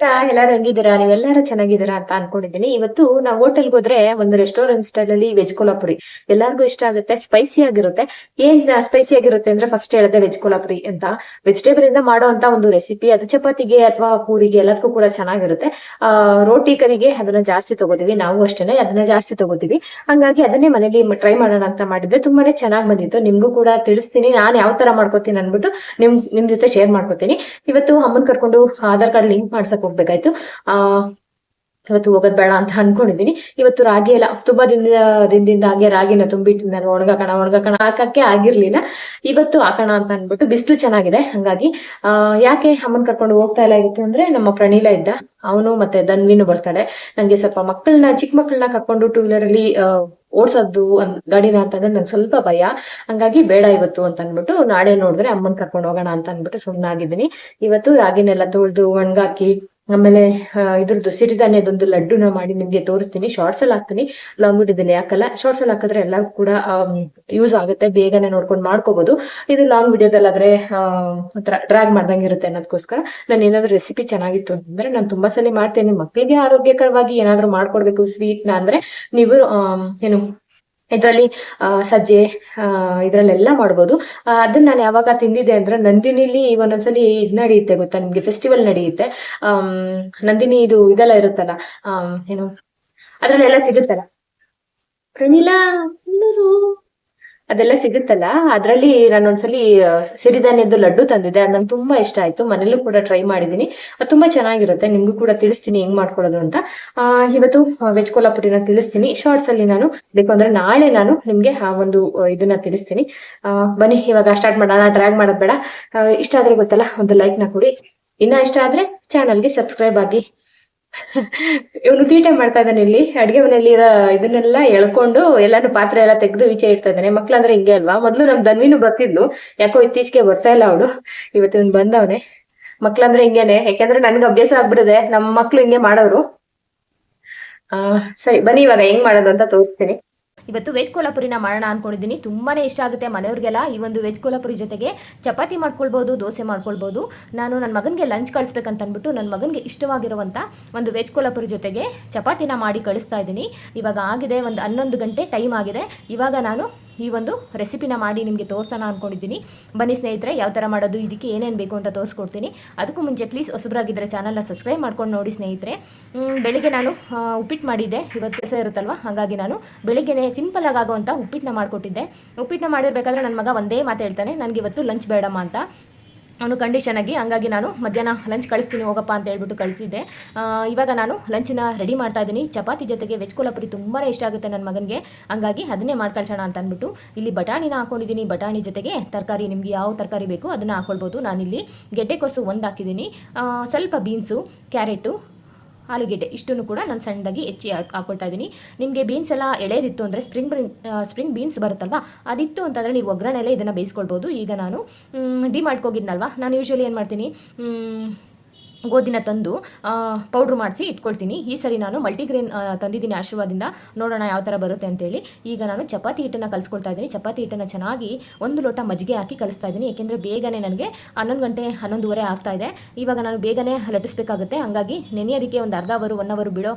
ಎಲ್ಲಾರು ಹೆಂಗಿದ್ದೀರಾ? ನೀವೆಲ್ಲಾರು ಚೆನ್ನಾಗಿದ್ದೀರಾ ಅಂತ ಅನ್ಕೊಂಡಿದ್ದೀನಿ. ಇವತ್ತು ನಾವು ಹೋಟೆಲ್ಗೆ ಹೋದ್ರೆ ಒಂದು ರೆಸ್ಟೋರೆಂಟ್ ಸ್ಟೈಲ್ ಅಲ್ಲಿ ವೆಜ್ ಕೊಲಾಪುರಿ ಎಲ್ಲಾರ್ಗು ಇಷ್ಟ ಆಗುತ್ತೆ ಸ್ಪೈಸಿ ಆಗಿರುತ್ತೆ. ಏನ್ ಸ್ಪೈಸಿ ಆಗಿರುತ್ತೆ ಅಂದ್ರೆ ಫಸ್ಟ್ ಹೇಳಿದೆ ವೆಜ್ ಕೊಲಾಪುರಿ ಅಂತ. ವೆಜಿಟೇಬಲ್ ಇಂದ ಮಾಡೋ ಅಂತ ಒಂದು ರೆಸಿಪಿ ಅದು ಚಪಾತಿಗೆ ಅಥವಾ ಪೂರಿಗೆ ಎಲ್ಲದಕ್ಕೂ ಕೂಡ ಚೆನ್ನಾಗಿರುತ್ತೆ. ಆ, ರೋಟಿ ಕರಿಗೆ ಅದನ್ನ ಜಾಸ್ತಿ ತಗೋತೀವಿ. ನಾವು ಅಷ್ಟೇನೆ, ಅದನ್ನ ಜಾಸ್ತಿ ತಗೋತೀವಿ. ಹಂಗಾಗಿ ಅದನ್ನೇ ಮನೇಲಿ ಟ್ರೈ ಮಾಡೋಣ ಅಂತ ಮಾಡಿದ್ರೆ ತುಂಬಾನೇ ಚೆನ್ನಾಗಿ ಬಂದಿತ್ತು. ನಿಮ್ಗೂ ಕೂಡ ತಿಳಿಸ್ತೀನಿ. ನಾನು ಯಾವ ತರ ಮಾಡ್ಕೋತೀನಿ ಅನ್ಬಿಟ್ಟು ನಿಮ್ ನಿಮ್ ಜೊತೆ ಶೇರ್ ಮಾಡ್ಕೋತೀನಿ. ಇವತ್ತು ಅಮ್ಮನ್ ಕರ್ಕೊಂಡು ಆಧಾರ್ ಕಾರ್ಡ್ ಲಿಂಕ್ ಮಾಡ್ಸಕ್ ಹೋಗ್ಬೇಕಾಯ್ತು. ಆ, ಇವತ್ತು ಹೋಗೋದ್ ಬೇಡ ಅಂತ ಅನ್ಕೊಂಡಿದೀನಿ. ಇವತ್ತು ರಾಗಿ ಎಲ್ಲ ತುಂಬಾ ದಿನದ, ದಿನದಿಂದ ಹಾಗೆ ರಾಗಿನ ತುಂಬಿಟ್ಟು ನಾನು ಒಣಗಾಕಣ ಒಣಗಾಕಣ, ಹಾಕಕ್ಕೆ ಆಗಿರ್ಲಿಲ್ಲ. ಇವತ್ತು ಹಾಕೋಣ ಅಂತ ಅನ್ಬಿಟ್ಟು ಬಿಸಿಲು ಚೆನ್ನಾಗಿದೆ, ಹಂಗಾಗಿ, ಆ, ಯಾಕೆ ಅಮ್ಮನ್ ಕರ್ಕೊಂಡು ಹೋಗ್ತಾ ಇಲ್ಲ ಇತ್ತು ಅಂದ್ರೆ ನಮ್ಮ ಪ್ರಣೀಲ ಇದ್ದ. ಅವನು ಮತ್ತೆ ದನ್ವಿನು ಬರ್ತಾಳೆ. ನಂಗೆ ಸ್ವಲ್ಪ ಮಕ್ಕಳನ್ನ, ಚಿಕ್ಕ ಮಕ್ಕಳನ್ನ ಕರ್ಕೊಂಡು ಟೂ ವೀಲರ್ ಅಲ್ಲಿ ಓಡಿಸೋದು ಗಾಡಿನ ಅಂತಂದ್ರೆ ನಂಗೆ ಸ್ವಲ್ಪ ಭಯ. ಹಂಗಾಗಿ ಬೇಡ ಇವತ್ತು ಅಂತ ಅನ್ಬಿಟ್ಟು ನಾಳೆ ನೋಡಿದ್ರೆ ಅಮ್ಮನ್ ಕರ್ಕೊಂಡು ಹೋಗೋಣ ಅಂತ ಅನ್ಬಿಟ್ಟು ಸುಮ್ಮನಾಗಿದ್ದೀನಿ ಇವತ್ತು ರಾಗಿನೆಲ್ಲ ತೊಳ್ದು ಒಣಗಾಕಿ ಆಮೇಲೆ ಇದ್ರದ್ದು ಸಿರಿಧಾನ್ಯದೊಂದು ಲಡ್ಡುನ ಮಾಡಿ ನಿಮ್ಗೆ ತೋರಿಸ್ತೀನಿ. ಶಾರ್ಟ್ಸ್ ಅಲ್ಲಿ ಹಾಕ್ತೀನಿ. ಲಾಂಗ್ ವಿಡಿಯೋದಲ್ಲಿ ಹಾಕಲ್ಲ ಶಾರ್ಟ್ಸ್ ಅಲ್ಲಿ ಹಾಕಿದ್ರೆ ಎಲ್ಲರೂ ಕೂಡ ಯೂಸ್ ಆಗುತ್ತೆ. ಬೇಗನೆ ನೋಡ್ಕೊಂಡು ಮಾಡ್ಕೋಬಹುದು ಇದು ಲಾಂಗ್ ವಿಡಿಯೋದಲ್ಲಾದ್ರೆ ಆ, ಒಂಥರ ಡ್ರ್ಯಾಗ್ ಮಾಡ್ದಂಗೆ ಇರುತ್ತೆ ಅನ್ನೋದಕ್ಕೋಸ್ಕರ ನಾನು ಏನಾದ್ರು ರೆಸಿಪಿ ಚೆನ್ನಾಗಿತ್ತು ಅಂತಂದ್ರೆ ನಾನು ತುಂಬಾ ಸಲ ಮಾಡ್ತೇನೆ. ಮಕ್ಕಳಿಗೆ ಆರೋಗ್ಯಕರವಾಗಿ ಏನಾದ್ರು ಮಾಡ್ಕೊಡ್ಬೇಕು ಸ್ವೀಟ್ನ ಅಂದ್ರೆ ನೀವು ಏನು ಇದ್ರಲ್ಲಿ ಸಜ್ಜೆ ಇದ್ರಲ್ಲೆಲ್ಲ ಮಾಡ್ಬೋದು. ಅದನ್ನ ನಾನು ಯಾವಾಗ ತಿಂದಿದ್ದೆ ಅಂದ್ರೆ ನಂದಿನಿಲಿ ಒಂದೊಂದ್ಸಲಿ ಇದ್ ನಡೆಯುತ್ತೆ ಗೊತ್ತಾ? ನಿಮ್ಗೆ ಫೆಸ್ಟಿವಲ್ ನಡೆಯುತ್ತೆ. ನಂದಿನಿ ಇದು ಇದೆಲ್ಲ ಇರುತ್ತಲ್ಲ ಏನು, ಅದ್ರಲ್ಲೆಲ್ಲ ಸಿಗುತ್ತಲ್ಲ? ಪ್ರಮೀಲಾ ಅದೆಲ್ಲ ಸಿಗುತ್ತಲ್ಲ? ಅದರಲ್ಲಿ ನಾನು ಒಂದ್ಸಲಿ ಸಿರಿಧಾನ್ಯದ್ದು ಸಿರಿಧಾನ್ಯದ ಲಡ್ಡು ತಂದಿದ್ದೆ. ಅದು ನಂಗೆ ತುಂಬಾ ಇಷ್ಟ ಆಯ್ತು. ಮನೇಲೂ ಕೂಡ ಟ್ರೈ ಮಾಡಿದೀನಿ. ಅದು ತುಂಬಾ ಚೆನ್ನಾಗಿರುತ್ತೆ. ನಿಮ್ಗೂ ಕೂಡ ತಿಳಿಸ್ತೀನಿ ಹೆಂಗ್ ಮಾಡ್ಕೊಳ್ಳೋದು ಅಂತ. ಆ, ಇವತ್ತು ವೆಜ್ ಕೊಲ್ಲಾಪುರಿನ ತಿಳಿಸ್ತೀನಿ. ಶಾರ್ಟ್ಸ್ ಅಲ್ಲಿ ನಾನು ಬೇಕು ಅಂದ್ರೆ ನಾಳೆ ನಾನು ನಿಮ್ಗೆ ಆ ಒಂದು ಇದನ್ನ ತಿಳಿಸ್ತೀನಿ. ಬನ್ನಿ ಇವಾಗ ಸ್ಟಾರ್ಟ್ ಮಾಡೋಣ. ಡ್ರ್ಯಾಗ್ ಮಾಡೋದ್ ಬೇಡ. ಇಷ್ಟ ಆದ್ರೆ ಗೊತ್ತಲ್ಲ ಒಂದು ಲೈಕ್ನ ಕೊಡಿ. ಇನ್ನ ಇಷ್ಟ ಆದ್ರೆ ಚಾನಲ್ಗೆ ಸಬ್ಸ್ಕ್ರೈಬ್ ಆಗಿ ಇವನು ತೀಟೆ ಮಾಡ್ತಾ ಇದ್ದಾನೆ ಇಲ್ಲಿ. ಅಡಿಗೆ ಮನೆಯಲ್ಲಿ ಇರೋ ಇದನ್ನೆಲ್ಲ ಎಳ್ಕೊಂಡು ಎಲ್ಲಾನು ಪಾತ್ರೆ ಎಲ್ಲ ತೆಗೆದು ಈಚೆ ಇಡ್ತಾ ಇದ್ದಾನೆ. ಮಕ್ಳಂದ್ರೆ ಹಿಂಗೆ ಅಲ್ವಾ? ಮೊದ್ಲು ನಮ್ ದನ್ವಿನು ಬರ್ತಿದ್ಲು. ಯಾಕೋ ಇತ್ತೀಚೆಗೆ ಬರ್ತಾ ಇಲ್ಲ ಅವಳು. ಇವತ್ತಿನ ಬಂದವನೆ. ಮಕ್ಳಂದ್ರೆ ಹಿಂಗೇನೆ. ಯಾಕಂದ್ರೆ ನನ್ಗೆ ಅಭ್ಯಾಸ ಆಗ್ಬಿಡದೆ ನಮ್ಮ ಮಕ್ಳು ಹಿಂಗೆ ಮಾಡೋರು. ಆ, ಸರಿ, ಬನ್ನಿ ಇವಾಗ ಹೆಂಗ್ ಮಾಡೋದು ಅಂತ ತೋರಿಸ್ತೀನಿ. ಇವತ್ತು ವೆಜ್ ಕೋಲಾಪುರಿನ ಮಾಡೋಣ ಅನ್ಕೊಂಡಿದ್ದೀನಿ. ತುಂಬಾ ಇಷ್ಟ ಆಗುತ್ತೆ ಮನೆಯವ್ರಿಗೆಲ್ಲ. ಈ ಒಂದು ವೆಜ್ ಕೋಲಾಪುರಿ ಜೊತೆಗೆ ಚಪಾತಿ ಮಾಡ್ಕೊಳ್ಬೋದು, ದೋಸೆ ಮಾಡ್ಕೊಳ್ಬೋದು. ನಾನು ನನ್ನ ಮಗನಿಗೆ ಲಂಚ್ ಕಳಿಸ್ಬೇಕಂತ ಅಂದ್ಬಿಟ್ಟು ನನ್ನ ಮಗನಿಗೆ ಇಷ್ಟವಾಗಿರುವಂಥ ಒಂದು ವೆಜ್ ಕೋಲಾಪುರಿ ಜೊತೆಗೆ ಚಪಾತಿನ ಮಾಡಿ ಕಳಿಸ್ತಾ ಇದ್ದೀನಿ. ಇವಾಗ ಆಗಿದೆ ಒಂದು ಹನ್ನೊಂದು ಗಂಟೆ ಟೈಮ್ ಆಗಿದೆ. ಇವಾಗ ನಾನು ಈ ಒಂದು ರೆಸಿಪಿನ ಮಾಡಿ ನಿಮಗೆ ತೋರಿಸೋಣ ಅಂದ್ಕೊಂಡಿದ್ದೀನಿ ಬನ್ನಿ ಸ್ನೇಹಿತರೆ, ಯಾವ ಥರ ಮಾಡೋದು, ಇದಕ್ಕೆ ಏನೇನು ಬೇಕು ಅಂತ ತೋರಿಸ್ಕೊಡ್ತೀನಿ. ಅದಕ್ಕೂ ಮುಂಚೆ ಪ್ಲೀಸ್ ಹೊಸಬ್ರಾಗಿದ್ದರೆ ಚಾನಲ್ನ ಸಬ್ಸ್ಕ್ರೈಬ್ ಮಾಡ್ಕೊಂಡು ನೋಡಿ ಸ್ನೇಹಿತರೆ. ಬೆಳಿಗ್ಗೆ ನಾನು ಉಪ್ಪಿಟ್ಟು ಮಾಡಿದ್ದೆ. ಇವತ್ತು ಕೆಲಸ ಇರುತ್ತಲ್ವ? ಹಾಗಾಗಿ ನಾನು ಬೆಳಿಗ್ಗೆನೆ ಸಿಂಪಲ್ ಆಗೋವಂಥ ಆಗುವಂಥ ಉಪ್ಪಿಟ್ಟನ್ನ ಮಾಡಿಕೊಟ್ಟಿದ್ದೆ. ಉಪ್ಪಿಟ್ಟನ್ನ ಮಾಡಿರಬೇಕಾದ್ರೆ ನನ್ನ ಮಗ ಒಂದೇ ಮಾತು ಹೇಳ್ತಾನೆ, ನನಗೆ ಇವತ್ತು ಲಂಚ್ ಬೇಡಮ್ಮ ಅಂತ. ಅವನು ಕಂಡೀಷನ್ ಆಗಿ, ಹಂಗಾಗಿ ನಾನು ಮಧ್ಯಾಹ್ನ ಲಂಚ್ ಕಳಿಸ್ತೀನಿ, ಹೋಗಪ್ಪ ಅಂತ ಹೇಳ್ಬಿಟ್ಟು ಕಳಿಸಿದ್ದೆ. ಇವಾಗ ನಾನು ಲಂಚನ್ನ ರೆಡಿ ಮಾಡ್ತಾ ಇದ್ದೀನಿ. ಚಪಾತಿ ಜೊತೆಗೆ ವೆಜ್ ಕೊಲ್ಲಾಪುರಿ ತುಂಬಾ ಇಷ್ಟ ಆಗುತ್ತೆ ನನ್ನ ಮಗನಿಗೆ. ಹಂಗಾಗಿ ಅದನ್ನೇ ಮಾಡ್ಕಳ್ಸೋಣ ಅಂತ ಅಂದ್ಬಿಟ್ಟು ಇಲ್ಲಿ ಬಟಾಣಿನ ಹಾಕೊಂಡಿದ್ದೀನಿ. ಬಟಾಣಿ ಜೊತೆಗೆ ತರಕಾರಿ, ನಿಮಗೆ ಯಾವ ತರಕಾರಿ ಬೇಕು ಅದನ್ನು ಹಾಕೊಳ್ಬೋದು. ನಾನಿಲ್ಲಿ ಗೆಡ್ಡೆಕೋಸು ಒಂದು ಹಾಕಿದ್ದೀನಿ. ಸ್ವಲ್ಪ ಬೀನ್ಸು, ಕ್ಯಾರೆಟು ಆಲೂಗೆಡ್ಡೆ. ಇಷ್ಟನ್ನು ಕೂಡ ನಾನು ಸಣ್ಣದಾಗಿ ಹೆಚ್ಚಿ ಹಾಕ್- ಹಾಕೊಳ್ತಾ ಇದ್ದೀನಿ. ನಿಮಗೆ ಬೀನ್ಸ್ ಎಲ್ಲ ಎಳೆದಿತ್ತು ಅಂದರೆ ಸ್ಪ್ರಿಂಗ್ ಸ್ಪ್ರಿಂಗ್ ಬೀನ್ಸ್ ಬರುತ್ತಲ್ವಾ? ಅದಿತ್ತು ಅಂತಂದರೆ ನೀವು ಒಗ್ಗರಣೆಲ್ಲ ಇದನ್ನು ಬೇಯಿಸ್ಕೊಳ್ಬೋದು. ಈಗ ನಾನು ಡಿ ಮಾಡ್ಕೋಗಿದ್ನಲ್ವಾ ನಾನು ಯೂಶ್ವಲಿ ಏನು ಮಾಡ್ತೀನಿ? ಗೋಧಿನ ತಂದು ಪೌಡ್ರ್ ಮಾಡಿಸಿ ಇಟ್ಕೊಳ್ತೀನಿ. ಈ ಸರಿ ನಾನು ಮಲ್ಟಿಗ್ರೇನ್ ತಂದಿದ್ದೀನಿ ಆಶೀರ್ವಾದದಿಂದ ನೋಡೋಣ ಯಾವ ಥರ ಬರುತ್ತೆ ಅಂತೇಳಿ. ಈಗ ನಾನು ಚಪಾತಿ ಹಿಟ್ಟನ್ನು ಕಲಿಸ್ಕೊಳ್ತಾ ಇದ್ದೀನಿ. ಚಪಾತಿ ಹಿಟ್ಟನ್ನು ಚೆನ್ನಾಗಿ ಒಂದು ಲೋಟ ಮಜ್ಜಿಗೆ ಹಾಕಿ ಕಲಿಸ್ತಾ ಇದ್ದೀನಿ. ಏಕೆಂದರೆ ಬೇಗನೆ ನನಗೆ ಹನ್ನೊಂದು ಗಂಟೆ, ಹನ್ನೊಂದುವರೆ ಆಗ್ತಾ ಇದೆ. ಇವಾಗ ನಾನು ಬೇಗನೆ ಲಟ್ಟಿಸ್ಬೇಕಾಗುತ್ತೆ. ಹಾಗಾಗಿ ನೆನೆಯೋದಕ್ಕೆ ಒಂದು ಅರ್ಧ ಅವರು ಒನ್ ಅವರು ಬಿಡೋ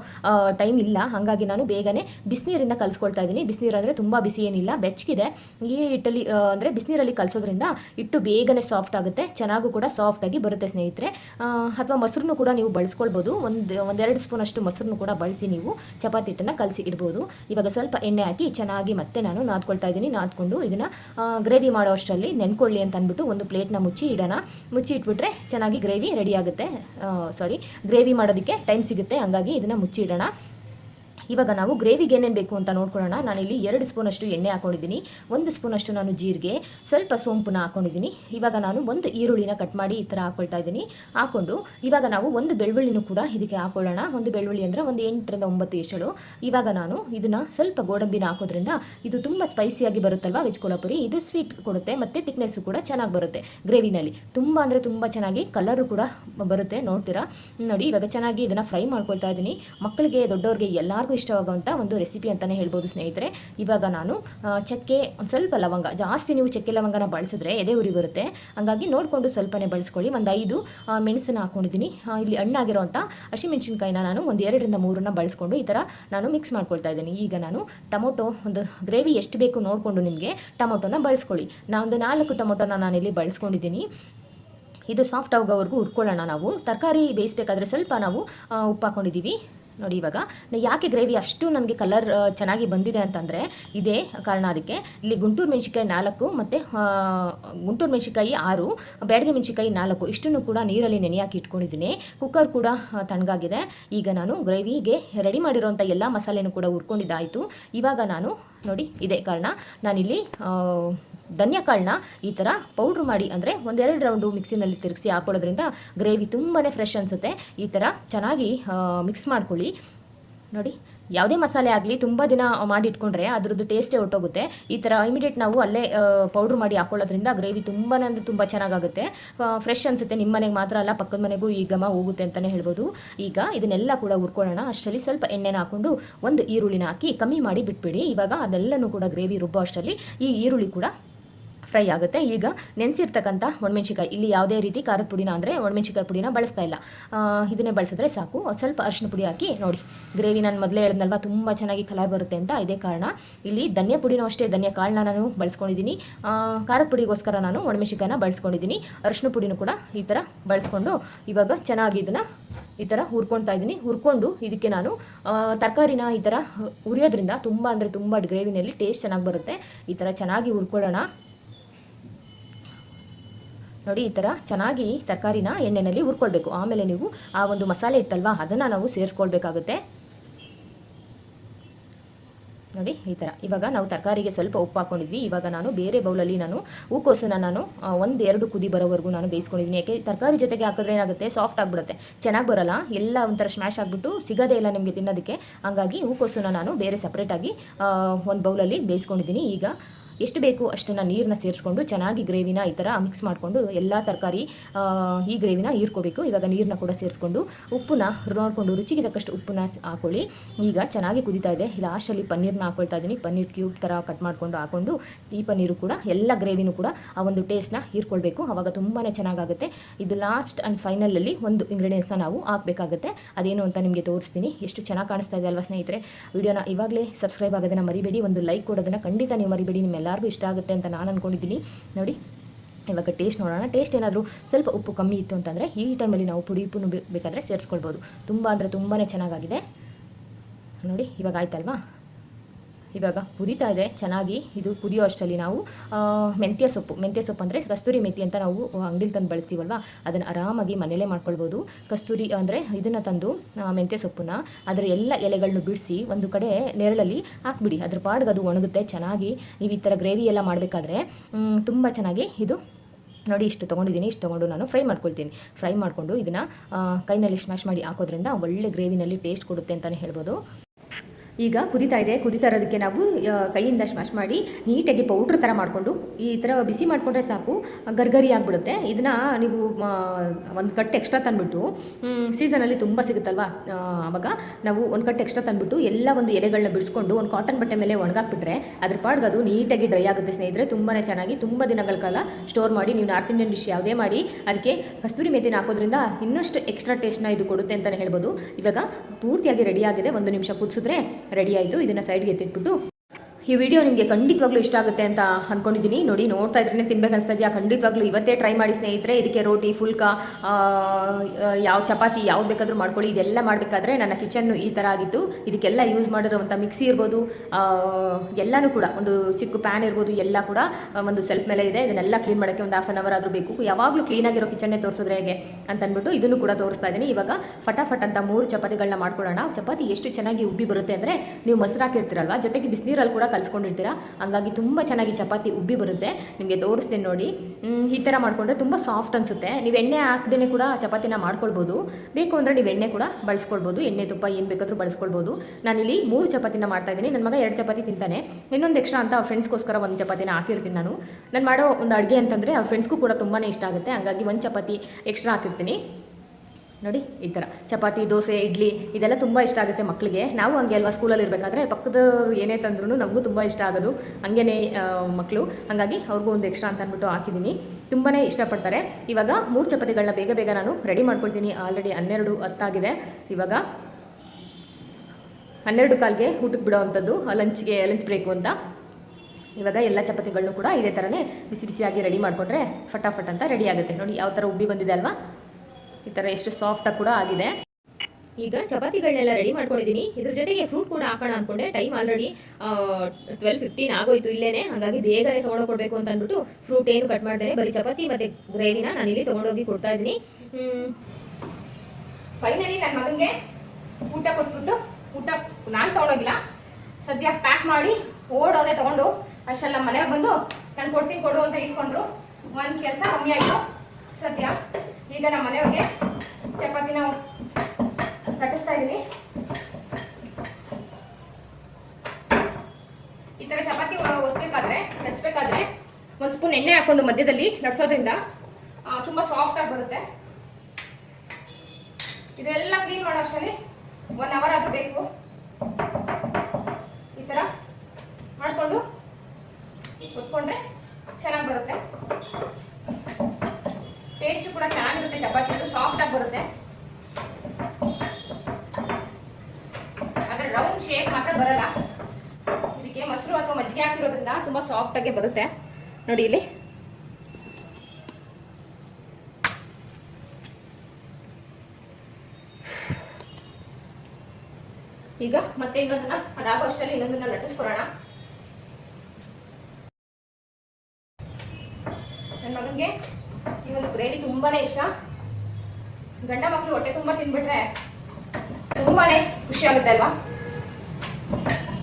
ಟೈಮ್ ಇಲ್ಲ. ಹಾಗಾಗಿ ನಾನು ಬೇಗನೆ ಬಿಸಿನೀರಿಂದ ಕಲಿಸ್ಕೊಳ್ತಾ ಇದ್ದೀನಿ. ಬಿಸಿನೀರು ಅಂದರೆ ತುಂಬ ಬಿಸಿ ಏನಿಲ್ಲ, ಬೆಚ್ಚಗಿದೆ. ಈ ಹಿಟ್ಟಲ್ಲಿ ಅಂದರೆ ಬಿಸಿನೀರಲ್ಲಿ ಕಲಿಸೋದ್ರಿಂದ ಹಿಟ್ಟು ಬೇಗನೆ ಸಾಫ್ಟ್ ಆಗುತ್ತೆ. ಚೆನ್ನಾಗೂ ಕೂಡ ಸಾಫ್ಟಾಗಿ ಬರುತ್ತೆ ಸ್ನೇಹಿತರೆ. ಅಥವಾ ಮೊಸರನ್ನು ಕೂಡ ನೀವು ಬಳಸ್ಕೊಳ್ಬೋದು. ಒಂದು, ಒಂದೆರಡು ಸ್ಪೂನ್ ಅಷ್ಟು ಮೊಸರನ್ನು ಕೂಡ ಬಳಸಿ ನೀವು ಚಪಾತಿ ಹಿಟ್ಟನ್ನು ಕಲಸಿ ಇಡ್ಬೋದು. ಇವಾಗ ಸ್ವಲ್ಪ ಎಣ್ಣೆ ಹಾಕಿ ಚೆನ್ನಾಗಿ ಮತ್ತೆ ನಾನು ನಾದ್ಕೊಳ್ತಾ ಇದ್ದೀನಿ. ನಾದ್ಕೊಂಡು ಇದನ್ನು ಗ್ರೇವಿ ಮಾಡೋ ಅಷ್ಟರಲ್ಲಿ ನೆನ್ಕೊಳ್ಳಿ ಅಂತ ಅಂದ್ಬಿಟ್ಟು ಒಂದು ಪ್ಲೇಟ್ನ ಮುಚ್ಚಿ ಇಡೋಣ. ಮುಚ್ಚಿ ಇಟ್ಬಿಟ್ರೆ ಚೆನ್ನಾಗಿ ಗ್ರೇವಿ ರೆಡಿ ಆಗುತ್ತೆ. ಸಾರಿ ಗ್ರೇವಿ ಮಾಡೋದಕ್ಕೆ ಟೈಮ್ ಸಿಗುತ್ತೆ. ಹಂಗಾಗಿ ಇದನ್ನು ಮುಚ್ಚಿ ಇಡೋಣ. ಇವಾಗ ನಾವು ಗ್ರೇವಿಗೆ ಏನೇನು ಬೇಕು ಅಂತ ನೋಡ್ಕೊಳ್ಳೋಣ. ನಾನಿಲ್ಲಿ ಎರಡು ಸ್ಪೂನಷ್ಟು ಎಣ್ಣೆ ಹಾಕೊಂಡಿದ್ದೀನಿ. ಒಂದು ಸ್ಪೂನಷ್ಟು ನಾನು ಜೀರಿಗೆ, ಸ್ವಲ್ಪ ಸೋಂಪುನ ಹಾಕೊಂಡಿದ್ದೀನಿ. ಇವಾಗ ನಾನು ಒಂದು ಈರುಳ್ಳಿನ ಕಟ್ ಮಾಡಿ ಈ ಥರ ಹಾಕೊಳ್ತಾ ಇದ್ದೀನಿ. ಹಾಕೊಂಡು ಇವಾಗ ನಾವು ಒಂದು ಬೆಳ್ಳುಳ್ಳಿನೂ ಕೂಡ ಇದಕ್ಕೆ ಹಾಕೊಳ್ಳೋಣ. ಒಂದು ಬೆಳ್ಳುಳ್ಳಿ ಅಂದರೆ ಒಂದು ಎಂಟರಿಂದ ಒಂಬತ್ತು ಎಸಳು. ಇವಾಗ ನಾನು ಇದನ್ನು ಸ್ವಲ್ಪ ಗೋಡಂಬಿನ ಹಾಕೋದ್ರಿಂದ ಇದು ತುಂಬ ಸ್ಪೈಸಿಯಾಗಿ ಬರುತ್ತಲ್ವಾ ವೆಜ್ ಕೊಳಪುರಿ? ಇದು ಸ್ವೀಟ್ ಕೊಡುತ್ತೆ ಮತ್ತು ತಿಕ್ನೆಸ್ಸು ಕೂಡ ಚೆನ್ನಾಗಿ ಬರುತ್ತೆ ಗ್ರೇವಿನಲ್ಲಿ. ತುಂಬ ಅಂದರೆ ತುಂಬ ಚೆನ್ನಾಗಿ ಕಲರು ಕೂಡ ಬರುತ್ತೆ. ನೋಡ್ತೀರಾ? ನೋಡಿ, ಇವಾಗ ಚೆನ್ನಾಗಿ ಇದನ್ನು ಫ್ರೈ ಮಾಡ್ಕೊಳ್ತಾ ಇದ್ದೀನಿ. ಮಕ್ಕಳಿಗೆ, ದೊಡ್ಡವ್ರಿಗೆ ಎಲ್ಲರಿಗೂ ಎಲ್ಲರಿಗೂ ಇಷ್ಟವಾಗುವಂಥ ಒಂದು ರೆಸಿಪಿ ಅಂತಲೇ ಹೇಳ್ಬೋದು ಸ್ನೇಹಿತರೆ. ಇವಾಗ ನಾನು ಚಕ್ಕೆ ಒಂದು ಸ್ವಲ್ಪ ಲವಂಗ, ಜಾಸ್ತಿ ನೀವು ಚಕ್ಕೆ ಲವಂಗನ ಬಳಸಿದ್ರೆ ಎದೆ ಉರಿ ಬರುತ್ತೆ. ಹಂಗಾಗಿ ನೋಡಿಕೊಂಡು ಸ್ವಲ್ಪನೇ ಬಳಸ್ಕೊಳ್ಳಿ. ಒಂದು ಐದು ಮೆಣಸನ್ನು ಹಾಕೊಂಡಿದ್ದೀನಿ. ಇಲ್ಲಿ ಹಣ್ಣಾಗಿರೋವಂಥ ಹಸಿಮೆಣಸಿನ್ಕಾಯಿನ ನಾನು ಒಂದು ಎರಡರಿಂದ ಮೂರನ್ನ ಬಳಸ್ಕೊಂಡು ಈ ಥರ ನಾನು ಮಿಕ್ಸ್ ಮಾಡ್ಕೊಳ್ತಾ ಇದ್ದೀನಿ. ಈಗ ನಾನು ಟೊಮೊಟೊ, ಒಂದು ಗ್ರೇವಿ ಎಷ್ಟು ಬೇಕು ನೋಡಿಕೊಂಡು ನಿಮಗೆ ಟೊಮೊಟೊನ ಬಳಸ್ಕೊಳ್ಳಿ. ಒಂದು ನಾಲ್ಕು ಟೊಮೊಟೊನ ನಾನಿಲ್ಲಿ ಬಳಸ್ಕೊಂಡಿದ್ದೀನಿ. ಇದು ಸಾಫ್ಟ್ ಆಗೋವರೆಗೂ ಹುರ್ಕೊಳ್ಳೋಣ ನಾವು. ತರಕಾರಿ ಬೇಯಿಸ್ಬೇಕಾದ್ರೆ ಸ್ವಲ್ಪ ನಾವು ಉಪ್ಪು ಹಾಕೊಂಡಿದ್ದೀವಿ. ನೋಡಿ ಇವಾಗ. ಯಾಕೆ ಗ್ರೇವಿ ಅಷ್ಟು ನನಗೆ ಕಲರ್ ಚೆನ್ನಾಗಿ ಬಂದಿದೆ ಅಂತಂದರೆ ಇದೇ ಕಾರಣ ಅದಕ್ಕೆ. ಇಲ್ಲಿ ಗುಂಟೂರು ಮೆಣಸಿಕಾಯಿ ನಾಲ್ಕು ಮತ್ತು ಗುಂಟೂರು ಮೆಣಸಿಕಾಯಿ ಆರು, ಬ್ಯಾಡಗೆ ಮೆಣಸಿಕಾಯಿ ನಾಲ್ಕು. ಇಷ್ಟನ್ನು ಕೂಡ ನೀರಲ್ಲಿ ನೆನೆಯಾಕಿ ಇಟ್ಕೊಂಡಿದ್ದೀನಿ. ಕುಕ್ಕರ್ ಕೂಡ ತಣ್ಣಗಾಗಿದೆ. ಈಗ ನಾನು ಗ್ರೇವಿಗೆ ರೆಡಿ ಮಾಡಿರೋಂಥ ಎಲ್ಲ ಮಸಾಲೆನೂ ಕೂಡ ಹುರ್ಕೊಂಡಿದ್ದಾಯಿತು. ಇವಾಗ ನಾನು ನೋಡಿ ಇದೇ ಕಾರಣ. ನಾನಿಲ್ಲಿ ಧನ್ಯಕಾಳನ್ನ ಈ ಥರ ಪೌಡ್ರ್ ಮಾಡಿ ಅಂದರೆ ಒಂದೆರಡು ರೌಂಡು ಮಿಕ್ಸಿನಲ್ಲಿ ತಿರುಗಿಸಿ ಹಾಕೊಳ್ಳೋದ್ರಿಂದ ಗ್ರೇವಿ ತುಂಬಾ ಫ್ರೆಶ್ ಅನಿಸುತ್ತೆ. ಈ ಥರ ಚೆನ್ನಾಗಿ ಮಿಕ್ಸ್ ಮಾಡ್ಕೊಳ್ಳಿ. ನೋಡಿ, ಯಾವುದೇ ಮಸಾಲೆ ಆಗಲಿ ತುಂಬ ದಿನ ಮಾಡಿ ಇಟ್ಕೊಂಡ್ರೆ ಅದ್ರದ್ದು ಟೇಸ್ಟೇ ಹೊಟ್ಟೋಗುತ್ತೆ ಈ ಥರ ಇಮಿಡಿಯೇಟ್ ನಾವು ಅಲ್ಲೇ ಪೌಡ್ರ್ ಮಾಡಿ ಹಾಕೊಳ್ಳೋದ್ರಿಂದ ಗ್ರೇವಿ ತುಂಬಾ ಅಂದರೆ ತುಂಬ ಚೆನ್ನಾಗಾಗುತ್ತೆ. ಫ್ರೆಶ್ ಅನಿಸುತ್ತೆ. ನಿಮ್ಮ ಮನೆಗೆ ಮಾತ್ರ ಅಲ್ಲ, ಪಕ್ಕದ ಮನೆಗೂ ಈ ಘಮ ಹೋಗುತ್ತೆ ಅಂತಲೇ ಹೇಳ್ಬೋದು. ಈಗ ಇದನ್ನೆಲ್ಲ ಕೂಡ ಹುರ್ಕೊಳ್ಳೋಣ. ಅಷ್ಟರಲ್ಲಿ ಸ್ವಲ್ಪ ಎಣ್ಣೆನ ಹಾಕ್ಕೊಂಡು ಒಂದು ಈರುಳ್ಳಿನ ಹಾಕಿ ಕಮ್ಮಿ ಮಾಡಿ ಬಿಟ್ಬಿಡಿ. ಇವಾಗ ಅದೆಲ್ಲನೂ ಕೂಡ ಗ್ರೇವಿ ರುಬ್ಬೋ ಅಷ್ಟರಲ್ಲಿ ಈ ಈರುಳ್ಳಿ ಕೂಡ ಫ್ರೈ ಆಗುತ್ತೆ. ಈಗ ನೆನೆಸಿರ್ತಕ್ಕಂಥ ಒಣಮೆಣ್ಸಿಕಾಯಿ ಇಲ್ಲಿ ಯಾವುದೇ ರೀತಿ ಖಾರದ ಪುಡಿನ ಅಂದರೆ ಒಣಮೆಣ್ಸಿಕಾಯಿ ಪುಡಿನ ಬಳಸ್ತಾ ಇಲ್ಲ. ಇದನ್ನೇ ಬಳಸಿದ್ರೆ ಸಾಕು. ಸ್ವಲ್ಪ ಅರಿಶಿನ ಪುಡಿ ಹಾಕಿ ನೋಡಿ. ಗ್ರೇವಿ ನಾನು ಮೊದಲೇ ಹೇಳಿದ್ನಲ್ವ, ತುಂಬ ಚೆನ್ನಾಗಿ ಕಲರ್ ಬರುತ್ತೆ ಅಂತ ಇದೇ ಕಾರಣ. ಇಲ್ಲಿ ಧನ್ಯ ಪುಡಿನೂ ಅಷ್ಟೇ, ಧನ್ಯ ಕಾಳನ್ನ ನಾನು ಬಳಸ್ಕೊಂಡಿದ್ದೀನಿ. ಖಾರದ ಪುಡಿಗೋಸ್ಕರ ನಾನು ಒಣಮೆಣ್ಸಿಕಾಯನ್ನ ಬಳಸ್ಕೊಂಡಿದ್ದೀನಿ. ಅರಿಶಿನ ಪುಡಿನೂ ಕೂಡ ಈ ಥರ ಬಳಸ್ಕೊಂಡು ಇವಾಗ ಚೆನ್ನಾಗಿ ಇದನ್ನು ಈ ಥರ ಹುರ್ಕೊಳ್ತಾ ಇದ್ದೀನಿ. ಹುರ್ಕೊಂಡು ಇದಕ್ಕೆ ನಾನು ತರಕಾರಿನ ಈ ಥರ ಹುರಿಯೋದ್ರಿಂದ ತುಂಬ ಅಂದರೆ ತುಂಬ ಗ್ರೇವಿನಲ್ಲಿ ಟೇಸ್ಟ್ ಚೆನ್ನಾಗಿ ಬರುತ್ತೆ. ಈ ಥರ ಚೆನ್ನಾಗಿ ಹುರ್ಕೊಳ್ಳೋಣ. ನೋಡಿ, ಈ ಥರ ಚೆನ್ನಾಗಿ ತರಕಾರಿನ ಎಣ್ಣೆಯಲ್ಲಿ ಹುರ್ಕೊಳ್ಬೇಕು. ಆಮೇಲೆ ನೀವು ಆ ಒಂದು ಮಸಾಲೆ ಇತ್ತಲ್ವಾ, ಅದನ್ನು ನಾವು ಸೇರಿಸ್ಕೊಳ್ಬೇಕಾಗುತ್ತೆ. ನೋಡಿ, ಈ ಥರ ಇವಾಗ ನಾವು ತರಕಾರಿಗೆ ಸ್ವಲ್ಪ ಉಪ್ಪು ಹಾಕೊಂಡಿದ್ವಿ. ಇವಾಗ ನಾನು ಬೇರೆ ಬೌಲಲ್ಲಿ ನಾನು ಹೂಕೋಸನ್ನ ನಾನು ಒಂದು ಎರಡು ಕುದಿ ಬರೋವರೆಗೂ ನಾನು ಬೇಯಿಸ್ಕೊಂಡಿದ್ದೀನಿ. ಯಾಕೆ, ತರಕಾರಿ ಜೊತೆಗೆ ಹಾಕಿದ್ರೆ ಏನಾಗುತ್ತೆ? ಸಾಫ್ಟ್ ಆಗಿಬಿಡುತ್ತೆ. ಚೆನ್ನಾಗಿ ಬರಲ್ಲ. ಎಲ್ಲ ಒಂಥರ ಸ್ಮ್ಯಾಶ್ ಆಗಿಬಿಟ್ಟು ಸಿಗೋದೇ ಇಲ್ಲ ನಿಮಗೆ ತಿನ್ನೋದಕ್ಕೆ. ಹಂಗಾಗಿ ಹೂಕೋಸನ್ನ ನಾನು ಬೇರೆ ಸಪ್ರೇಟಾಗಿ ಒಂದು ಬೌಲಲ್ಲಿ ಬೇಯಿಸ್ಕೊಂಡಿದ್ದೀನಿ. ಈಗ ಎಷ್ಟು ಬೇಕು ಅಷ್ಟನ್ನು ನೀರನ್ನ ಸೇರಿಸ್ಕೊಂಡು ಚೆನ್ನಾಗಿ ಗ್ರೇವಿನ ಈ ಥರ ಮಿಕ್ಸ್ ಮಾಡಿಕೊಂಡು ಎಲ್ಲ ತರಕಾರಿ ಈ ಗ್ರೇವಿನ ಹೀರ್ಕೋಬೇಕು. ಇವಾಗ ನೀರನ್ನ ಕೂಡ ಸೇರಿಸ್ಕೊಂಡು ಉಪ್ಪನ್ನ ನೋಡಿಕೊಂಡು ರುಚಿಗೆ ತಕ್ಕಷ್ಟು ಉಪ್ಪನ್ನ ಹಾಕೊಳ್ಳಿ. ಈಗ ಚೆನ್ನಾಗಿ ಕುದಿತಾ ಇದೆ. ಲಾಸ್ಟಲ್ಲಿ ಪನ್ನೀರ್ನ ಹಾಕೊಳ್ತಾ ಇದ್ದೀನಿ ಪನ್ನೀರ್ ಕ್ಯೂಬ್ ಥರ ಕಟ್ ಮಾಡಿಕೊಂಡು ಹಾಕೊಂಡು ಈ ಪನ್ನೀರು ಕೂಡ, ಎಲ್ಲ ಗ್ರೇವಿನೂ ಕೂಡ ಆ ಒಂದು ಟೇಸ್ಟ್ನ ಹೀರ್ಕೊಳ್ಬೇಕು. ಆವಾಗ ತುಂಬಾ ಚೆನ್ನಾಗಾಗುತ್ತೆ. ಇದು ಲಾಸ್ಟ್ ಆ್ಯಂಡ್ ಫೈನಲಲ್ಲಿ ಒಂದು ಇಂಗ್ರೀಡಿಯೆಂಟ್ಸ್ನ ನಾವು ಹಾಕಬೇಕಾಗುತ್ತೆ. ಅದೇನು ಅಂತ ನಿಮಗೆ ತೋರಿಸ್ತೀನಿ. ಎಷ್ಟು ಚೆನ್ನಾಗಿ ಕಾಣಿಸ್ತಾ ಇದೆ ಅಲ್ವಾ ಸ್ನೇಹಿತರೆ. ವಿಡಿಯೋನ ಇವಾಗಲೇ ಸಬ್ಸ್ಕ್ರೈಬ್ ಆಗೋದನ್ನು ಮರಿಬೇಡಿ. ಒಂದು ಲೈಕ್ ಕೊಡೋದನ್ನು ಖಂಡಿತ ನೀವು ಮರಿಬೇಡಿ. ನಿಮ್ಮೆಲ್ಲರಿಗೂ ಇಷ್ಟ ಆಗುತ್ತೆ ಅಂತ ನಾನು ಅಂದ್ಕೊಂಡಿದ್ದೀನಿ ನೋಡಿ, ಇವಾಗ ಟೇಸ್ಟ್ ನೋಡೋಣ. ಟೇಸ್ಟ್ ಏನಾದರೂ ಸ್ವಲ್ಪ ಉಪ್ಪು ಕಮ್ಮಿ ಇತ್ತು ಅಂತಂದರೆ ಈ ಟೈಮಲ್ಲಿ ನಾವು ಪುಡಿ ಉಪ್ಪು ಬೇಕಾದರೆ ಸೇರಿಸ್ಕೊಳ್ಬೋದು. ತುಂಬ ಅಂದರೆ ತುಂಬಾ ಚೆನ್ನಾಗಾಗಿದೆ. ನೋಡಿ, ಇವಾಗ ಆಯ್ತಲ್ವಾ? ಇವಾಗ ಕುದೀತಾ ಇದೆ, ಚೆನ್ನಾಗಿ ಇದು ಕುದಿಯೋ ಅಷ್ಟರಲ್ಲಿ ನಾವು ಮೆಂತ್ಯ ಸೊಪ್ಪು ಮೆಂತ್ಯ ಸೊಪ್ಪು ಅಂದರೆ ಕಸ್ತೂರಿ ಮೆಥಿ ಅಂತ ನಾವು ಅಂಗಡಿಲಿ ತಂದು ಬಳಸ್ತೀವಲ್ವ? ಅದನ್ನು ಆರಾಮಾಗಿ ಮನೇಲೇ ಮಾಡ್ಕೊಳ್ಬೋದು. ಕಸ್ತೂರಿ ಅಂದರೆ ಇದನ್ನು ತಂದು ಮೆಂತ್ಯ ಸೊಪ್ಪನ್ನ ಅದರ ಎಲ್ಲ ಎಲೆಗಳನ್ನು ಬಿಡಿಸಿ ಒಂದು ಕಡೆ ನೆರಳಲ್ಲಿ ಹಾಕ್ಬಿಡಿ. ಅದ್ರ ಪಾಡ್ಗೆ ಅದು ಒಣಗುತ್ತೆ, ಚೆನ್ನಾಗಿ ನೀವು ಈ ಥರ ಗ್ರೇವಿ ಎಲ್ಲ ಮಾಡಬೇಕಾದ್ರೆ ತುಂಬ ಚೆನ್ನಾಗಿ ಇದು ನೋಡಿ ಇಷ್ಟು ತೊಗೊಂಡಿದ್ದೀನಿ, ಇಷ್ಟು ತೊಗೊಂಡು ನಾನು ಫ್ರೈ ಮಾಡ್ಕೊಳ್ತೀನಿ. ಫ್ರೈ ಮಾಡಿಕೊಂಡು ಇದನ್ನು ಕೈನಲ್ಲಿ ಸ್ಮ್ಯಾಶ್ ಮಾಡಿ ಹಾಕೋದ್ರಿಂದ ಒಳ್ಳೆ ಗ್ರೇವಿನಲ್ಲಿ ಟೇಸ್ಟ್ ಕೊಡುತ್ತೆ ಅಂತಲೇ ಹೇಳ್ಬೋದು. ಈಗ ಕುದೀತಾ ಇದೆ, ಕುದೀತಾ ಇರೋದಕ್ಕೆ ನಾವು ಕೈಯಿಂದ ಸ್ಮ್ಯಾಶ್ ಮಾಡಿ, ನೀಟಾಗಿ ಪೌಡ್ರ್ ಥರ ಮಾಡಿಕೊಂಡು, ಈ ಥರ ಬಿಸಿ ಮಾಡಿಕೊಂಡ್ರೆ ಸಾಕು, ಗರ್ಗರಿ ಆಗಿಬಿಡುತ್ತೆ. ಇದನ್ನು ನೀವು ಒಂದು ಕಟ್ ಎಕ್ಸ್ಟ್ರಾ ತಂದುಬಿಟ್ಟು ಸೀಸನಲ್ಲಿ ತುಂಬ ಸಿಗುತ್ತಲ್ವಾ? ಆವಾಗ ನಾವು ಒಂದು ಕಟ್ ಎಕ್ಸ್ಟ್ರಾ ತಂದುಬಿಟ್ಟು, ಎಲ್ಲ ಒಂದು ಎಲೆಗಳನ್ನ ಬಿಡಿಸ್ಕೊಂಡು, ಒಂದು ಕಾಟನ್ ಬಟ್ಟೆ ಮೇಲೆ ಒಣಗಾಕ್ಬಿಟ್ರೆ, ಅದ್ರ ಪಾಡ್ಗೆ ಅದು ನೀಟಾಗಿ ಡ್ರೈ ಆಗುತ್ತೆ ಸ್ನೇಹಿತರೆ ತುಂಬಾ ಚೆನ್ನಾಗಿ, ತುಂಬ ದಿನಗಳ ಕಾಲ ಸ್ಟೋರ್ ಮಾಡಿ, ನೀವು ನಾರ್ತ್ ಇಂಡಿಯನ್ ಡಿಶ್ ಯಾವುದೇ ಮಾಡಿ ಅದಕ್ಕೆ ಕಸ್ತೂರಿ ಮೆಥಿನ ಹಾಕೋದ್ರಿಂದ ಇನ್ನಷ್ಟು ಎಕ್ಸ್ಟ್ರಾ ಟೇಸ್ಟ್ನ ಇದು ಕೊಡುತ್ತೆ ಅಂತಲೇ ಹೇಳ್ಬೋದು. ಇವಾಗ ಪೂರ್ತಿಯಾಗಿ ರೆಡಿ ಆಗಿದೆ, ಒಂದು ನಿಮಿಷ ಕುದಿಸಿದ್ರೆ ರೆಡಿ ಆಯಿತು ಇದನ್ನು ಸೈಡ್ಗೆ ಎತ್ತಿಟ್ಬಿಟ್ಟು ಈ ವಿಡಿಯೋ ನಿಮಗೆ ಖಂಡಿತವಾಗ್ಲೂ ಇಷ್ಟ ಆಗುತ್ತೆ ಅಂತ ಅಂದ್ಕೊಂಡಿದ್ದೀನಿ ನೋಡಿ, ನೋಡ್ತಾ ಇದ್ರೇ ತಿನ್ಬೇಕು ಅನಿಸ್ತಾ ಖಂಡಿತವಾಗ್ಲೂ ಇವತ್ತೇ ಟ್ರೈ ಮಾಡಿ ಸ್ನೇಹಿತರೆ, ಇದಕ್ಕೆ ರೋಟಿ, ಫುಲ್ಕ ಯಾವ ಚಪಾತಿ ಯಾವ್ದು ಬೇಕಾದರೂ ಮಾಡ್ಕೊಳ್ಳಿ. ಇದೆಲ್ಲ ಮಾಡಬೇಕಾದ್ರೆ ನನ್ನ ಕಿಚನ್ನು ಈ ಥರ ಆಗಿತ್ತು ಇದಕ್ಕೆಲ್ಲ ಯೂಸ್ ಮಾಡಿರೋವಂಥ ಮಿಕ್ಸಿ ಇರ್ಬೋದು ಎಲ್ಲನೂ ಕೂಡ, ಒಂದು ಚಿಕ್ಕ ಪ್ಯಾನ್ ಇರ್ಬೋದು, ಎಲ್ಲ ಕೂಡ ಒಂದು ಸೆಲ್ಫ್ ಮೇಲೆ ಇದೆ. ಇದನ್ನೆಲ್ಲ ಕ್ಲೀನ್ ಮಾಡೋಕ್ಕೆ ಒಂದು ಹಾಫ್ ಆನ್ ಅವರ್ ಆದರೂ ಬೇಕು. ಯಾವಾಗಲೂ ಕ್ಲೀನಾಗಿರೋ ಕಿಚನ್ನೇ ತೋರಿಸಿದ್ರೆ ಹೇಗೆ ಅಂತ ಅಂದ್ಬಿಟ್ಟು ಇದನ್ನು ಕೂಡ ತೋರಿಸ್ತಾ ಇದ್ದೀನಿ. ಇವಾಗ ಫಟಾಫಟ್ ಅಂತ ಮೂರು ಚಪಾತಿಗಳನ್ನ ಮಾಡ್ಕೊಳ್ಳೋಣ. ಚಪಾತಿ ಎಷ್ಟು ಚೆನ್ನಾಗಿ ಉಬ್ಬಿ ಬರುತ್ತೆ ಅಂದರೆ ನೀವು ಮೊಸರು ಹಾಕಿರ್ತೀರಲ್ವ ಜೊತೆಗೆ ಬಿಸಿನೀರಲ್ಲಿ ಕೂಡ ಕಲ್ಸ್ಕೊಂಡಿರ್ತೀರ? ಹಂಗಾಗಿ ತುಂಬ ಚೆನ್ನಾಗಿ ಚಪಾತಿ ಉಬ್ಬಿ ಬರುತ್ತೆ. ನಿಮಗೆ ತೋರಿಸ್ತೀನಿ ನೋಡಿ. ಈ ಥರ ಮಾಡಿಕೊಂಡ್ರೆ ತುಂಬ ಸಾಫ್ಟ್ ಅನಿಸುತ್ತೆ. ನೀವು ಎಣ್ಣೆ ಹಾಕ್ದೇ ಕೂಡ ಚಪಾತಿನ ಮಾಡ್ಕೊಳ್ಬೋದು. ಬೇಕು ಅಂದರೆ ನೀವು ಎಣ್ಣೆ ಕೂಡ ಬಳಸ್ಕೊಳ್ಬೋದು. ಎಣ್ಣೆ ತುಪ್ಪ ಏನು ಬೇಕಾದರೂ ಬಳಸ್ಕೊಳ್ಬೋದು. ನಾನಿಲ್ಲಿ ಮೂರು ಚಪಾತಿನ ಮಾಡ್ತಾ ಇದ್ದೀನಿ. ನನ್ನ ಮಗ ಎರಡು ಚಪಾತಿ ತಿಂತಾನೆ. ಇನ್ನೊಂದು ಎಕ್ಸ್ಟ್ರಾ ಅಂತ ಅವ್ರ ಫ್ರೆಂಡ್ಸ್ಗೋಸ್ಕರ ಒಂದು ಚಪಾತಿನ ಹಾಕಿರ್ತೀನಿ ನಾನು. ನಾನು ಮಾಡೋ ಒಂದು ಅಡುಗೆ ಅಂತಂದರೆ ಅವ್ರ ಫ್ರೆಂಡ್ಸ್ಗೂ ಕೂಡ ತುಂಬಾ ಇಷ್ಟ ಆಗುತ್ತೆ. ಹಂಗಾಗಿ ಒಂದು ಚಪಾತಿ ಎಕ್ಸ್ಟ್ರಾ ಹಾಕಿರ್ತೀನಿ. ನೋಡಿ, ಈ ಥರ ಚಪಾತಿ, ದೋಸೆ, ಇಡ್ಲಿ, ಇದೆಲ್ಲ ತುಂಬ ಇಷ್ಟ ಆಗುತ್ತೆ ಮಕ್ಕಳಿಗೆ ನಾವು ಹಂಗೆ ಅಲ್ವಾ ಸ್ಕೂಲಲ್ಲಿ ಇರಬೇಕಾದ್ರೆ ಪಕ್ಕದ ಏನೇ ತಂದ್ರೂ ನಮಗೂ ತುಂಬ ಇಷ್ಟ ಆಗೋದು. ಹಂಗೇ ಮಕ್ಕಳು ಹಾಗಾಗಿ ಅವ್ರಿಗೂ ಒಂದು ಎಕ್ಸ್ಟ್ರಾ ಅಂತ ಅಂದ್ಬಿಟ್ಟು ಹಾಕಿದ್ದೀನಿ. ತುಂಬಾ ಇಷ್ಟಪಡ್ತಾರೆ. ಇವಾಗ ಮೂರು ಚಪಾತಿಗಳನ್ನ ಬೇಗ ಬೇಗ ನಾನು ರೆಡಿ ಮಾಡ್ಕೊಳ್ತೀನಿ. ಆಲ್ರೆಡಿ ಹನ್ನೆರಡು ಹತ್ತಾಗಿದೆ. ಇವಾಗ ಹನ್ನೆರಡು ಕಾಲ್ಗೆ ಊಟಕ್ಕೆ ಬಿಡೋವಂಥದ್ದು ಲಂಚ್ಗೆ ಲಂಚ್ ಬ್ರೇಕು ಅಂತ. ಇವಾಗ ಎಲ್ಲ ಚಪಾತಿಗಳನ್ನು ಕೂಡ ಇದೇ ಥರನೇ ಬಿಸಿ ಬಿಸಿಯಾಗಿ ರೆಡಿ ಮಾಡಿಕೊಂಡ್ರೆ ಫಟಾಫಟ್ ಅಂತ ರೆಡಿ ಆಗುತ್ತೆ. ನೋಡಿ, ಯಾವ ಥರ ಉಬ್ಬಿ ಬಂದಿದೆ ಅಲ್ವಾ? ಈ ಥರ ಎಷ್ಟು ಸಾಫ್ಟಾಗಿ ಕೂಡ ಆಗಿದೆ. ಈಗ ಚಪಾತಿಗಳನ್ನೆಲ್ಲ ರೆಡಿ ಮಾಡ್ಕೊಂಡಿದ್ದೀನಿ ಇದ್ರ ಜೊತೆಗೆ ಫ್ರೂಟ್ ಕೂಡ ಹಾಕೋಣ ಅನ್ಕೊಂಡೆ. ಟೈಮ್ ಆಲ್ರೆಡಿ ಟ್ವೆಲ್ ಫಿಫ್ಟೀನ್ ಆಗೋಯ್ತು ಇಲ್ಲೇನೆ. ಹಾಗಾಗಿ ಬೇಗನೆ ತೊಗೊಂಡು ಕೊಡಬೇಕು ಅಂತ ಅಂದ್ಬಿಟ್ಟು ಫ್ರೂಟ್ ಏನು ಕಟ್ ಮಾಡ್ತೇನೆ ಬರೀ ಚಪಾತಿ ಮತ್ತೆ ಗ್ರೇವಿನ ನಾನು ಇಲ್ಲಿ ತೊಗೊಂಡೋಗಿ ಕೊಡ್ತಾ ಇದ್ದೀನಿ. ಫೈನಲಿ ನನ್ನ ಮಗನಿಗೆ ಊಟ ಕೊಟ್ಬಿಟ್ಟು, ಊಟ ನಾನು ತೊಗೊಂಡೋಗಿಲ್ಲ ಸದ್ಯ ಪ್ಯಾಕ್ ಮಾಡಿ ಓಡೋದೆ ತಗೊಂಡು. ಅಷ್ಟೆಲ್ಲ ಮನೆಗೆ ಬಂದು ನಾನು ಕೊಡ್ತೀನಿ ಕೊಡು ಅಂತ ಇಸ್ಕೊಂಡ್ರು. ಒಂದು ಕೆಲಸ ಕಮ್ಮಿ ಆಯಿತು. ಸದ್ಯ ಈಗ ನಮ್ಮ ಮನೆಯವ್ರಿಗೆ ಚಪಾತಿನ ಕಟ್ಟಿಸ್ತಾ ಇದ್ದೀನಿ ಈ ಥರ ಚಪಾತಿ ಒತ್ತಬೇಕಾದ್ರೆ ನಡ್ಸ್ಬೇಕಾದ್ರೆ ಒಂದು ಸ್ಪೂನ್ ಎಣ್ಣೆ ಹಾಕೊಂಡು ಮಧ್ಯದಲ್ಲಿ ನಡ್ಸೋದ್ರಿಂದ ತುಂಬ ತುಂಬಾ ಸಾಫ್ಟ್ ಆಗಿ ಬರುತ್ತೆ. ಇದೆಲ್ಲ ಕ್ಲೀನ್ ಮಾಡೋ ಅಷ್ಟರಲ್ಲಿ ಒನ್ ಅವರ್ ಆದ್ರೂ ಬೇಕು ಈ ಥರ ಮಾಡಿಕೊಂಡು ಒತ್ಕೊಂಡ್ರೆ ಚೆನ್ನಾಗಿ ಬರುತ್ತೆ ಟೇಸ್ಟ್ ಕೂಡ ಚೆನ್ನಾಗಿರುತ್ತೆ, ಚಪಾತಿ ಸಾಫ್ಟ್ ಆಗಿ ಬರುತ್ತೆ. ಆದ್ರೆ ರೌಂಡ್ ಶೇಪ್ ಮಾತ್ರ ಬರಲ್ಲ. ಇದಕ್ಕೆ ಮೊಸರು ಅಥವಾ ಮಜ್ಜಿಗೆ ಹಾಕಿರೋದ್ರಿಂದ ತುಂಬಾ ಸಾಫ್ಟ್ ಆಗಿ ಬರುತ್ತೆ. ನೋಡಿ ಇಲ್ಲಿ. ಈಗ ಮತ್ತೆ ಇನ್ನೊಂದನ್ನ, ಅದಾಗೋ ಅಷ್ಟರಲ್ಲಿ ಇನ್ನೊಂದನ್ನ ಲಟ್ಟಿಸ್ಕೊಡೋಣ ನನ್ನ ಮಗನಿಗೆ ಈ ಒಂದು ಗ್ರೇವಿ ತುಂಬಾನೇ ಇಷ್ಟ. ಗಂಡ ಮಕ್ಕಳು ಹೊಟ್ಟೆ ತುಂಬಾ ತಿನ್ಬಿಟ್ರೆ ತುಂಬಾನೇ ಖುಷಿ ಆಗುತ್ತೆ ಅಲ್ವಾ?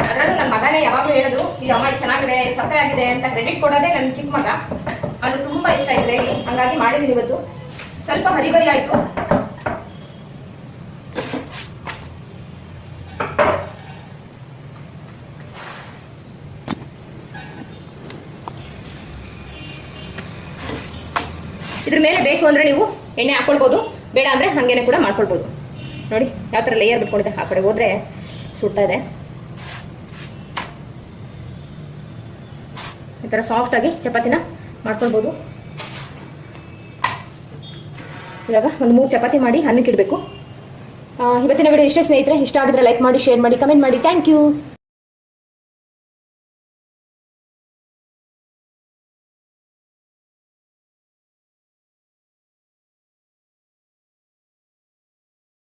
ಅದರಲ್ಲೂ ನನ್ನ ಮಗನೇ ಯಾವಾಗಲೂ ಹೇಳೋದು ಈ ಅಮ್ಮ ಚೆನ್ನಾಗಿದೆ ಸಕ್ಕರೆ ಆಗಿದೆ ಅಂತ ಕ್ರೆಡಿಟ್ ಕೊಡೋದೇ ನನ್ನ ಚಿಕ್ಕ ಮಗ. ಅದು ತುಂಬಾ ಇಷ್ಟ ಈ ಗ್ರೇವಿ. ಹಂಗಾಗಿ ಮಾಡಿದ್ದೀನಿ ಇವತ್ತು. ಸ್ವಲ್ಪ ಹರಿಬರಿ ಆಯ್ತು. ಇದ್ರ ಮೇಲೆ ಬೇಕು ಅಂದ್ರೆ ನೀವು ಎಣ್ಣೆ ಹಾಕೊಳ್ಬೋದು. ಬೇಡ ಅಂದ್ರೆ ಹಂಗೇನೆ ಕೂಡ ಮಾಡ್ಕೊಳ್ಬೋದು. ನೋಡಿ, ಯಾವ ತರ ಲೇಯರ್ ಬಿಟ್ಕೊಂಡಿದೆ, ಆ ಕಡೆ ಹೋದ್ರೆ ಸುಡ್ತಾ ಇದೆ. ಈ ಸಾಫ್ಟ್ ಆಗಿ ಚಪಾತಿನ ಮಾಡ್ಕೊಳ್ಬೋದು. ಇವಾಗ ಒಂದು ಮೂರು ಚಪಾತಿ ಮಾಡಿ ಅನ್ನಕ್ಕೆ ಇಡಬೇಕು. ಇವತ್ತಿನ ವಿಡಿಯೋ ಇಷ್ಟೇ ಸ್ನೇಹಿತರೆ, ಇಷ್ಟ ಆಗಿದ್ರೆ ಲೈಕ್ ಮಾಡಿ ಶೇರ್ ಮಾಡಿ ಕಮೆಂಟ್ ಮಾಡಿ. Thank you